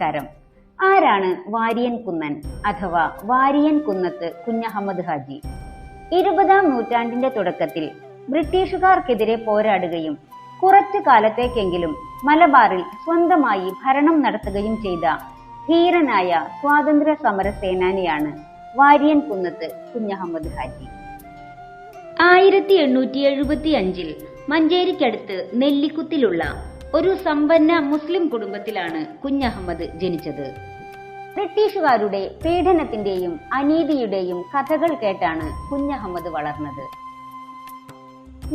നമസ്കാരം. ആരാണ് വാരിയൻ കുന്നൻ അഥവാ വാരിയൻ കുന്നത്ത് കുഞ്ഞഹമ്മദ് ഹാജി? ഇരുപതാം നൂറ്റാണ്ടിന്റെ തുടക്കത്തിൽ ബ്രിട്ടീഷുകാർക്കെതിരെ പോരാടുകയും കുറച്ചു കാലത്തേക്കെങ്കിലും മലബാറിൽ സ്വന്തമായി ഭരണം നടത്തുകയും ചെയ്ത ധീരനായ സ്വാതന്ത്ര്യ സമര സേനാനിയാണ് വാരിയൻ കുന്നത്ത് കുഞ്ഞഹമ്മദ് ഹാജി. ആയിരത്തി എണ്ണൂറ്റി എഴുപത്തി അഞ്ചിൽ മഞ്ചേരിക്കടുത്ത് നെല്ലിക്കുത്തിലുള്ള ഒരു സമ്പന്ന മുസ്ലിം കുടുംബത്തിലാണ് കുഞ്ഞഹമ്മദ് ജനിച്ചത്. ബ്രിട്ടീഷുകാരുടെ പീഡനത്തിന്റെയും അനീതിയുടെയും കഥകൾ കേട്ടാണ് കുഞ്ഞഹമ്മദ് വളർന്നത്.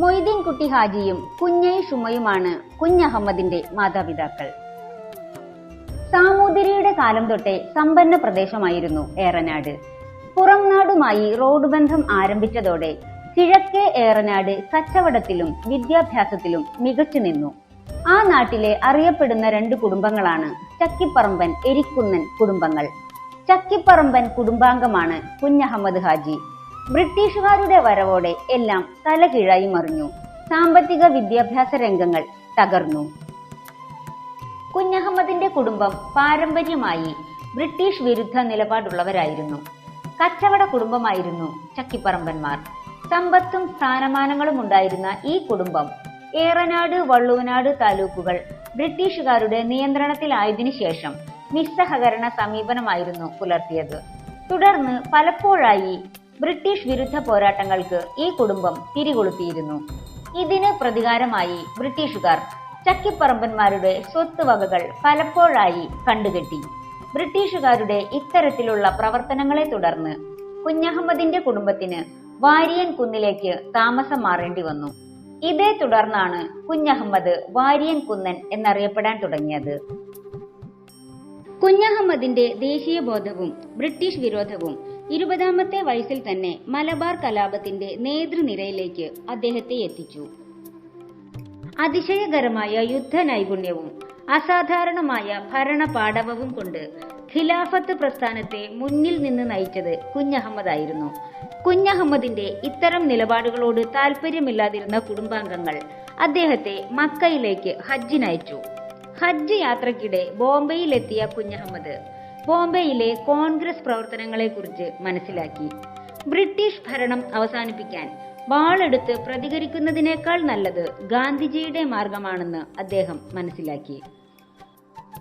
മൊയ്തീൻ കുട്ടി ഹാജിയും കുഞ്ഞൈ ഷുമയുമാണ് കുഞ്ഞഹമ്മദിന്റെ മാതാപിതാക്കൾ. സാമൂതിരിയുടെ കാലം തൊട്ടേ സമ്പന്ന പ്രദേശമായിരുന്നു ഏറനാട്. പുറംനാടുമായി റോഡ് ബന്ധം ആരംഭിച്ചതോടെ കിഴക്കേ ഏറനാട് കച്ചവടത്തിലും വിദ്യാഭ്യാസത്തിലും മികച്ചു നിന്നു. ആ നാട്ടിലെ അറിയപ്പെടുന്ന രണ്ട് കുടുംബങ്ങളാണ് ചക്കിപ്പറമ്പൻ എരിക്കുന്നൻ കുടുംബങ്ങൾ. ചക്കിപ്പറമ്പൻ കുടുംബാംഗമാണ് കുഞ്ഞഹമ്മദ് ഹാജി. ബ്രിട്ടീഷുകാരുടെ വരവോടെ എല്ലാം തലകീഴായി മറിഞ്ഞു. സാമ്പത്തിക വിദ്യാഭ്യാസ രംഗങ്ങൾ തകർന്നു. കുഞ്ഞഹമ്മദിന്റെ കുടുംബം പാരമ്പര്യമായി ബ്രിട്ടീഷ് വിരുദ്ധ നിലപാടുള്ളവരായിരുന്നു. കച്ചവട കുടുംബമായിരുന്നു ചക്കിപ്പറമ്പന്മാർ. സമ്പത്തും സ്ഥാനമാനങ്ങളും ഉണ്ടായിരുന്ന ഈ കുടുംബം ഏറനാട് വള്ളൂനാട് താലൂക്കുകൾ. ബ്രിട്ടീഷുകാരുടെ നിയന്ത്രണത്തിലായതിനു ശേഷം നിസ്സഹകരണ സമീപനമായിരുന്നു പുലർത്തിയത്. തുടർന്ന് പലപ്പോഴായി ബ്രിട്ടീഷ് വിരുദ്ധ പോരാട്ടങ്ങൾക്ക് ഈ കുടുംബം തിരികൊളുത്തിയിരുന്നു. ഇതിന് പ്രതികാരമായി ബ്രിട്ടീഷുകാർ ചക്കിപ്പറമ്പന്മാരുടെ സ്വത്ത് വകകൾ പലപ്പോഴായി കണ്ടുകെട്ടി. ബ്രിട്ടീഷുകാരുടെ ഇത്തരത്തിലുള്ള പ്രവർത്തനങ്ങളെ തുടർന്ന് കുഞ്ഞഹമ്മദിന്റെ കുടുംബത്തിന് വാരിയൻ കുന്നിലേക്ക് താമസം മാറേണ്ടി വന്നു. ഇതേ തുടർന്നാണ് കുഞ്ഞഹമ്മദ് വാരിയൻ കുന്നൻ എന്നറിയപ്പെടാൻ തുടങ്ങിയത്. കുഞ്ഞഹമ്മദിന്റെ ദേശീയബോധവും ബ്രിട്ടീഷ് വിരോധവും ഇരുപതാമത്തെ വയസ്സിൽ തന്നെ മലബാർ കലാപത്തിന്റെ നേതൃനിരയിലേക്ക് അദ്ദേഹത്തെ എത്തിച്ചു. അതിശയകരമായ യുദ്ധ നൈപുണ്യവും അസാധാരണമായ ഭരണ പാടവവും കൊണ്ട് ഖിലാഫത്ത് പ്രസ്ഥാനത്തെ മുന്നിൽ നിന്ന് നയിച്ചത് കുഞ്ഞഹമ്മദായിരുന്നു. കുഞ്ഞഹമ്മദിന്റെ ഇത്തരം നിലപാടുകളോട് താല്പര്യമില്ലാതിരുന്ന കുടുംബാംഗങ്ങൾ അദ്ദേഹത്തെ മക്കയിലേക്ക് ഹജ്ജിനയച്ചു. ഹജ്ജ് യാത്രക്കിടെ ബോംബെയിലെത്തിയ കുഞ്ഞഹമ്മദ് ബോംബെയിലെ കോൺഗ്രസ് പ്രവർത്തനങ്ങളെക്കുറിച്ച് മനസ്സിലാക്കി. ബ്രിട്ടീഷ് ഭരണം അവസാനിപ്പിക്കാൻ വാളെടുത്ത് പ്രതികരിക്കുന്നതിനേക്കാൾ നല്ലത് ഗാന്ധിജിയുടെ മാർഗമാണെന്ന് അദ്ദേഹം മനസ്സിലാക്കി.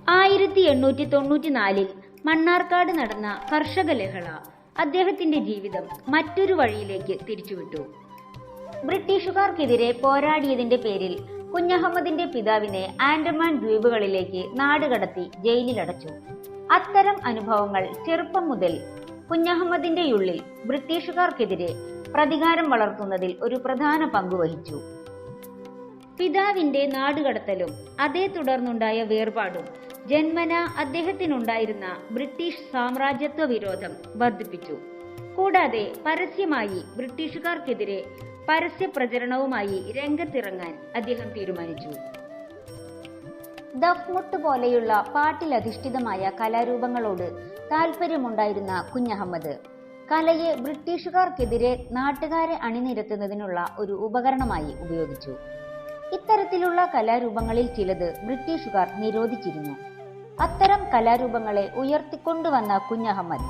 ആയിരത്തി എണ്ണൂറ്റി തൊണ്ണൂറ്റിനാലിൽ മണ്ണാർക്കാട് നടന്ന കർഷക ലഹള അദ്ദേഹത്തിന്റെ ജീവിതം മറ്റൊരു വഴിയിലേക്ക് തിരിച്ചുവിട്ടു. ബ്രിട്ടീഷുകാർക്കെതിരെ പോരാടിയതിന്റെ പേരിൽ കുഞ്ഞഹമ്മദിന്റെ പിതാവിനെ ആൻഡമാൻ ദ്വീപുകളിലേക്ക് നാടുകടത്തി ജയിലിലടച്ചു. അത്തരം അനുഭവങ്ങൾ ചെറുപ്പം മുതൽ കുഞ്ഞഹമ്മദിന്റെ ഉള്ളിൽ ബ്രിട്ടീഷുകാർക്കെതിരെ പ്രതികാരം വളർത്തുന്നതിൽ ഒരു പ്രധാന പങ്ക് വഹിച്ചു. പിതാവിന്റെ നാടുകടത്തലും അതേ തുടർന്നുണ്ടായ വേർപാടും ജന്മന അദ്ദേഹത്തിനുണ്ടായിരുന്ന ബ്രിട്ടീഷ് സാമ്രാജ്യത്വ വിരോധം വർദ്ധിപ്പിച്ചു. കൂടാതെ പരസ്യമായി ബ്രിട്ടീഷുകാർക്കെതിരെ പരസ്യ പ്രചരണവുമായി രംഗത്തിറങ്ങാൻ അദ്ദേഹം തീരുമാനിച്ചു. ദഫ്മുട്ട് പോലെയുള്ള പാട്ടിലധിഷ്ഠിതമായ കലാരൂപങ്ങളോട് താല്പര്യമുണ്ടായിരുന്ന കുഞ്ഞഹമ്മദ് കലയെ ബ്രിട്ടീഷുകാർക്കെതിരെ നാട്ടുകാരെ അണിനിരത്തുന്നതിനുള്ള ഒരു ഉപകരണമായി ഉപയോഗിച്ചു. ഇത്തരത്തിലുള്ള കലാരൂപങ്ങളിൽ ചിലത് ബ്രിട്ടീഷുകാർ നിരോധിച്ചിരുന്നു. അത്തരം കലാരൂപങ്ങളെ ഉയർത്തിക്കൊണ്ടുവന്ന കുഞ്ഞഹമ്മദ്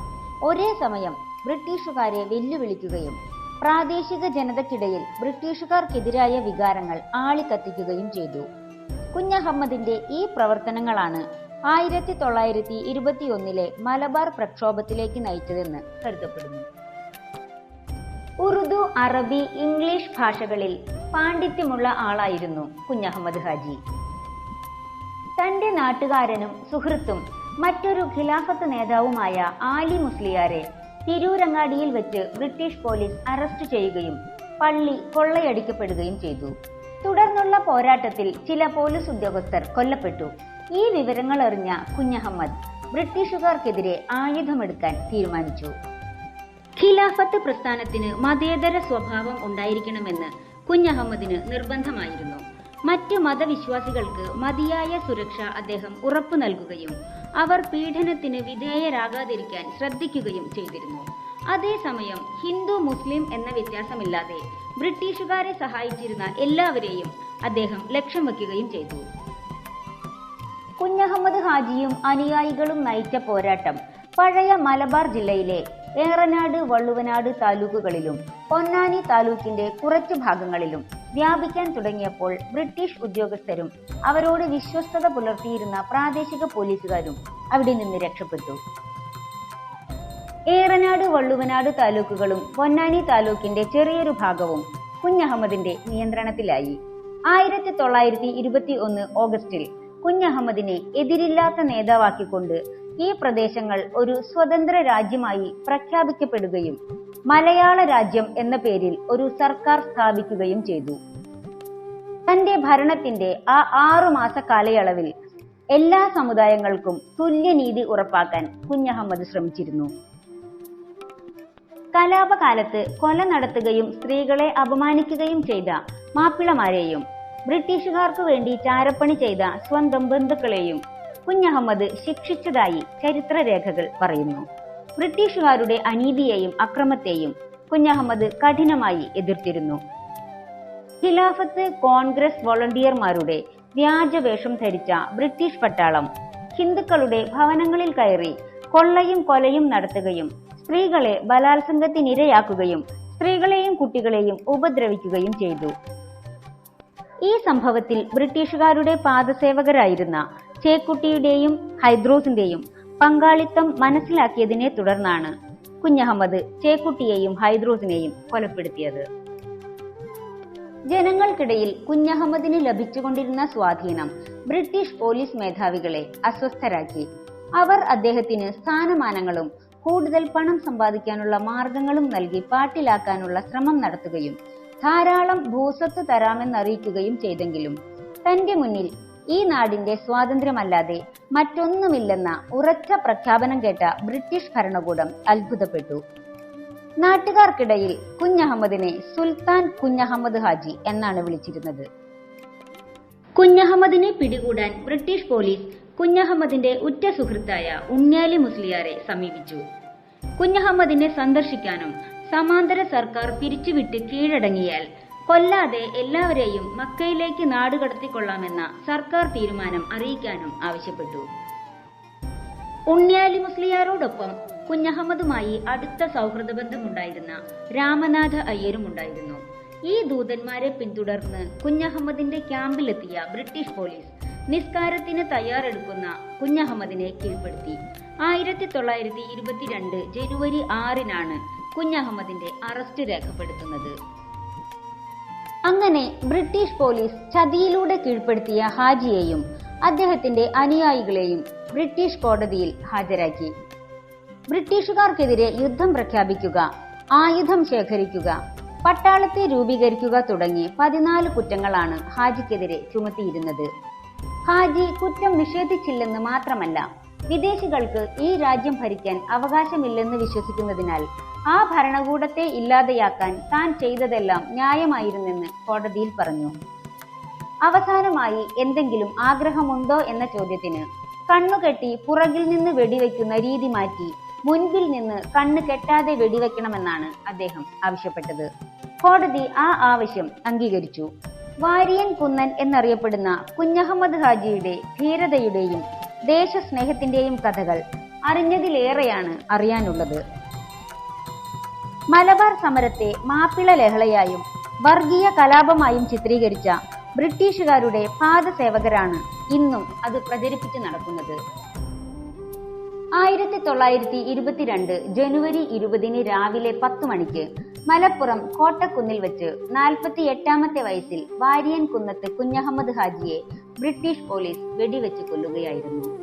ഒരേ സമയം ബ്രിട്ടീഷുകാരെ വെല്ലുവിളിക്കുകയും പ്രാദേശിക ജനതയ്ക്കിടയിൽ ബ്രിട്ടീഷുകാർക്കെതിരായ വികാരങ്ങൾ ആളിക്കത്തിക്കുകയും ചെയ്തു. കുഞ്ഞഹമ്മദിന്റെ ഈ പ്രവർത്തനങ്ങളാണ് ആയിരത്തി തൊള്ളായിരത്തി ഇരുപത്തിയൊന്നിലെ മലബാർ പ്രക്ഷോഭത്തിലേക്ക് നയിച്ചതെന്ന് കരുതപ്പെടുന്നു. ഉറുദു അറബി ഇംഗ്ലീഷ് ഭാഷകളിൽ പാണ്ഡിത്യമുള്ള ആളായിരുന്നു കുഞ്ഞഹമ്മദ് ഹാജി. തന്റെ നാട്ടുകാരനും സുഹൃത്തും മറ്റൊരു ഖിലാഫത്ത് നേതാവുമായ ആലി മുസ്ലിയാരെ തിരൂരങ്ങാടിയിൽ വെച്ച് ബ്രിട്ടീഷ് പോലീസ് അറസ്റ്റ് ചെയ്യുകയും പള്ളി കൊള്ളയടിക്കപ്പെടുകയും ചെയ്തു. തുടർന്നുള്ള പോരാട്ടത്തിൽ ചില പോലീസ് ഉദ്യോഗസ്ഥർ കൊല്ലപ്പെട്ടു. ഈ വിവരങ്ങൾ അറിഞ്ഞ കുഞ്ഞഹമ്മദ് ബ്രിട്ടീഷുകാർക്കെതിരെ ആയുധമെടുക്കാൻ തീരുമാനിച്ചു. ഖിലാഫത്ത് പ്രസ്ഥാനത്തിന് മതേതര സ്വഭാവം ഉണ്ടായിരിക്കണമെന്ന് കുഞ്ഞഹമ്മദിന് നിർബന്ധമായിരുന്നു. മറ്റ് മതവിശ്വാസികൾക്ക് മതിയായ സുരക്ഷ അദ്ദേഹം ഉറപ്പു നൽകുകയും അവർ പീഡനത്തിന് വിധേയരാകാതിരിക്കാൻ ശ്രദ്ധിക്കുകയും ചെയ്തിരുന്നു. അതേസമയം ഹിന്ദു മുസ്ലിം എന്ന വ്യത്യാസമില്ലാതെ ബ്രിട്ടീഷുകാരെ സഹായിച്ചിരുന്ന എല്ലാവരെയും അദ്ദേഹം ലക്ഷ്യം വയ്ക്കുകയും ചെയ്തു. കുഞ്ഞഹമ്മദ് ഹാജിയും അനുയായികളും നയിച്ച പോരാട്ടം പഴയ മലബാർ ജില്ലയിലെ ഏറനാട് വള്ളുവനാട് താലൂക്കുകളിലും പൊന്നാനി താലൂക്കിന്റെ കുറച്ചു ഭാഗങ്ങളിലും വ്യാപിക്കാൻ തുടങ്ങിയപ്പോൾ ബ്രിട്ടീഷ് ഉദ്യോഗസ്ഥരും അവരോട് വിശ്വസ്തത പുലർത്തിയിരുന്ന പ്രാദേശിക പോലീസുകാരും അവിടെ നിന്ന് രക്ഷപ്പെട്ടു. ഏറനാട് വള്ളുവനാട് താലൂക്കുകളും പൊന്നാനി താലൂക്കിന്റെ ചെറിയൊരു ഭാഗവും കുഞ്ഞഹമ്മദിന്റെ നിയന്ത്രണത്തിലായി. ആയിരത്തി തൊള്ളായിരത്തി ഇരുപത്തി ഒന്ന് ഓഗസ്റ്റിൽ കുഞ്ഞഹമ്മദിനെ എതിരില്ലാത്ത നേതാവാക്കിക്കൊണ്ട് ഈ പ്രദേശങ്ങൾ ഒരു സ്വതന്ത്ര രാജ്യമായി പ്രഖ്യാപിക്കപ്പെടുകയും മലയാള രാജ്യം എന്ന പേരിൽ ഒരു സർക്കാർ സ്ഥാപിക്കുകയും ചെയ്തു. തന്റെ ഭരണത്തിന്റെ ആ ആറു മാസ കാലയളവിൽ എല്ലാ സമുദായങ്ങൾക്കും തുല്യനീതി ഉറപ്പാക്കാൻ കുഞ്ഞഹമ്മദ് ശ്രമിച്ചിരുന്നു. കലാപകാലത്ത് കൊല നടത്തുകയും സ്ത്രീകളെ അപമാനിക്കുകയും ചെയ്ത മാപ്പിളമാരെയും ബ്രിട്ടീഷുകാർക്ക് വേണ്ടി ചാരപ്പണി ചെയ്ത സ്വന്തം ബന്ധുക്കളെയും കുഞ്ഞഹമ്മദ് ശിക്ഷിച്ചതായി ചരിത്രരേഖകൾ പറയുന്നു. ബ്രിട്ടീഷുകാരുടെ അനീതിയെയും അക്രമത്തെയും കുഞ്ഞഹമ്മദ് കഠിനമായി എതിർത്തിരുന്നു. ഖിലാഫത്ത് കോൺഗ്രസ് വോളണ്ടിയർമാരുടെ വ്യാജവേഷം ധരിച്ച ബ്രിട്ടീഷ് പട്ടാളം ഹിന്ദുക്കളുടെ ഭവനങ്ങളിൽ കയറി കൊള്ളയും കൊലയും നടത്തുകയും സ്ത്രീകളെ ബലാത്സംഗത്തിനിരയാക്കുകയും സ്ത്രീകളെയും കുട്ടികളെയും ഉപദ്രവിക്കുകയും ചെയ്തു. ഈ സംഭവത്തിൽ ബ്രിട്ടീഷുകാരുടെ പാദസേവകരായിരുന്ന ചേക്കുട്ടിയുടെയും ഹൈദ്രോസിന്റെയും പങ്കാളിത്തം മനസ്സിലാക്കിയതിനെ തുടർന്നാണ് കുഞ്ഞഹമ്മദ് ചേക്കുട്ടിയെയും ഹൈദ്രോസിനെയും കൊലപ്പെടുത്തിയത്. ജനങ്ങൾക്കിടയിൽ കുഞ്ഞഹമ്മദിന് ലഭിച്ചുകൊണ്ടിരുന്ന സ്വാധീനം ബ്രിട്ടീഷ് പോലീസ് മേധാവികളെ അസ്വസ്ഥരാക്കി. അവർ അദ്ദേഹത്തിന് സ്ഥാനമാനങ്ങളും കൂടുതൽ പണം സമ്പാദിക്കാനുള്ള മാർഗങ്ങളും നൽകി പാട്ടിലാക്കാനുള്ള ശ്രമം നടത്തുകയും ധാരാളം ഭൂസ്വത്ത് തരാമെന്നറിയിക്കുകയും ചെയ്തെങ്കിലും തന്റെ മുന്നിൽ ഈ നാടിന്റെ സ്വാതന്ത്ര്യമല്ലാതെ മറ്റൊന്നുമില്ലെന്ന ഉറച്ച പ്രഖ്യാപനം കേട്ട ബ്രിട്ടീഷ് ഭരണകൂടം അത്ഭുതപ്പെട്ടു. നാട്ടുകാർക്കിടയിൽ കുഞ്ഞഹമ്മദിനെ സുൽത്താൻ കുഞ്ഞഹമ്മദ് ഹാജി എന്നാണ് വിളിച്ചിരുന്നത്. കുഞ്ഞഹമ്മദിനെ പിടികൂടാൻ ബ്രിട്ടീഷ് പോലീസ് കുഞ്ഞഹമ്മദിന്റെ ഉറ്റ സുഹൃത്തായ ഉണ്ണിയാലി മുസ്ലിയാരെ സമീപിച്ചു. കുഞ്ഞഹമ്മദിനെ സന്ദർശിക്കാനും സമാന്തര സർക്കാർ പിരിച്ചുവിട്ട് കീഴടങ്ങിയാൽ കൊല്ലാതെ എല്ലാവരെയും മക്കയിലേക്ക് നാടുകടത്തിക്കൊള്ളാമെന്ന സർക്കാർ തീരുമാനം അറിയിക്കാനും ആവശ്യപ്പെട്ടു. ഉണ്ണിയാലി മുസ്ലിയാരോടൊപ്പം കുഞ്ഞഹമ്മദുമായി അടുത്ത സൗഹൃദ ബന്ധമുണ്ടായിരുന്ന രാമനാഥ അയ്യരും ഉണ്ടായിരുന്നു ഈ ദൂതന്മാരെ പിന്തുടർന്ന് കുഞ്ഞഹമ്മദിന്റെ ക്യാമ്പിലെത്തിയ ബ്രിട്ടീഷ് പോലീസ് നിസ്കാരത്തിന് തയ്യാറെടുക്കുന്ന കുഞ്ഞഹമ്മദിനെ കീഴ്പ്പെടുത്തി. ആയിരത്തി തൊള്ളായിരത്തി ഇരുപത്തിരണ്ട് ജനുവരി ആറിനാണ് കുഞ്ഞഹമ്മദിന്റെ അറസ്റ്റ് രേഖപ്പെടുത്തുന്നത്. അങ്ങനെ ബ്രിട്ടീഷ് പോലീസ് ചതിയിലൂടെ കീഴ്പ്പെടുത്തിയ ഹാജിയെയും അദ്ദേഹത്തിന്റെ അനുയായികളെയും ബ്രിട്ടീഷ് കോടതിയിൽ ഹാജരാക്കി. ബ്രിട്ടീഷുകാർക്കെതിരെ യുദ്ധം പ്രഖ്യാപിക്കുക ആയുധം ശേഖരിക്കുക പട്ടാളത്തെ രൂപീകരിക്കുക തുടങ്ങി പതിനാല് കുറ്റങ്ങളാണ് ഹാജിക്കെതിരെ ചുമത്തിയിരുന്നത്. ഹാജി കുറ്റം നിഷേധിച്ചില്ലെന്ന് മാത്രമല്ല വിദേശികൾക്ക് ഈ രാജ്യം ഭരിക്കാൻ അവകാശമില്ലെന്ന് വിശ്വസിക്കുന്നതിനാൽ ആ ഭരണകൂടത്തെ ഇല്ലാതെയാക്കാൻ താൻ ചെയ്തതെല്ലാം ന്യായമായിരുന്നെന്ന് കോടതിയിൽ പറഞ്ഞു. അവസാനമായി എന്തെങ്കിലും ആഗ്രഹമുണ്ടോ എന്ന ചോദ്യത്തിന് കണ്ണുകെട്ടി പുറകിൽ നിന്ന് വെടിവെക്കുന്ന രീതി മാറ്റി മുൻപിൽ നിന്ന് കണ്ണ് കെട്ടാതെ വെടിവെക്കണമെന്നാണ് അദ്ദേഹം ആവശ്യപ്പെട്ടത്. കോടതി ആ ആവശ്യം അംഗീകരിച്ചു. വാരിയൻ കുന്നൻ എന്നറിയപ്പെടുന്ന കുഞ്ഞഹമ്മദ് ഹാജിയുടെ ധീരതയുടെയും ദേശസ്നേഹത്തിന്റെയും കഥകൾ അറിഞ്ഞതിലേറെയാണ് അറിയാനുള്ളത്. മലബാർ സമരത്തെ മാപ്പിള ലഹളയായും വർഗീയ കലാപമായും ചിത്രീകരിച്ച ബ്രിട്ടീഷുകാരുടെ പാദസേവകരാണ് ഇന്നും അത് പ്രചരിപ്പിച്ചു നടക്കുന്നത്. ആയിരത്തി തൊള്ളായിരത്തി ഇരുപത്തിരണ്ട് ജനുവരി ഇരുപതിന് രാവിലെ പത്ത് മണിക്ക് മലപ്പുറം കോട്ടക്കുന്നിൽ വെച്ച് നാൽപ്പത്തി എട്ടാമത്തെ വയസ്സിൽ വാരിയൻ കുന്നത്ത് കുഞ്ഞഹമ്മദ് ഹാജിയെ ബ്രിട്ടീഷ് പോലീസ് വെടിവെച്ച് കൊല്ലുകയായിരുന്നു.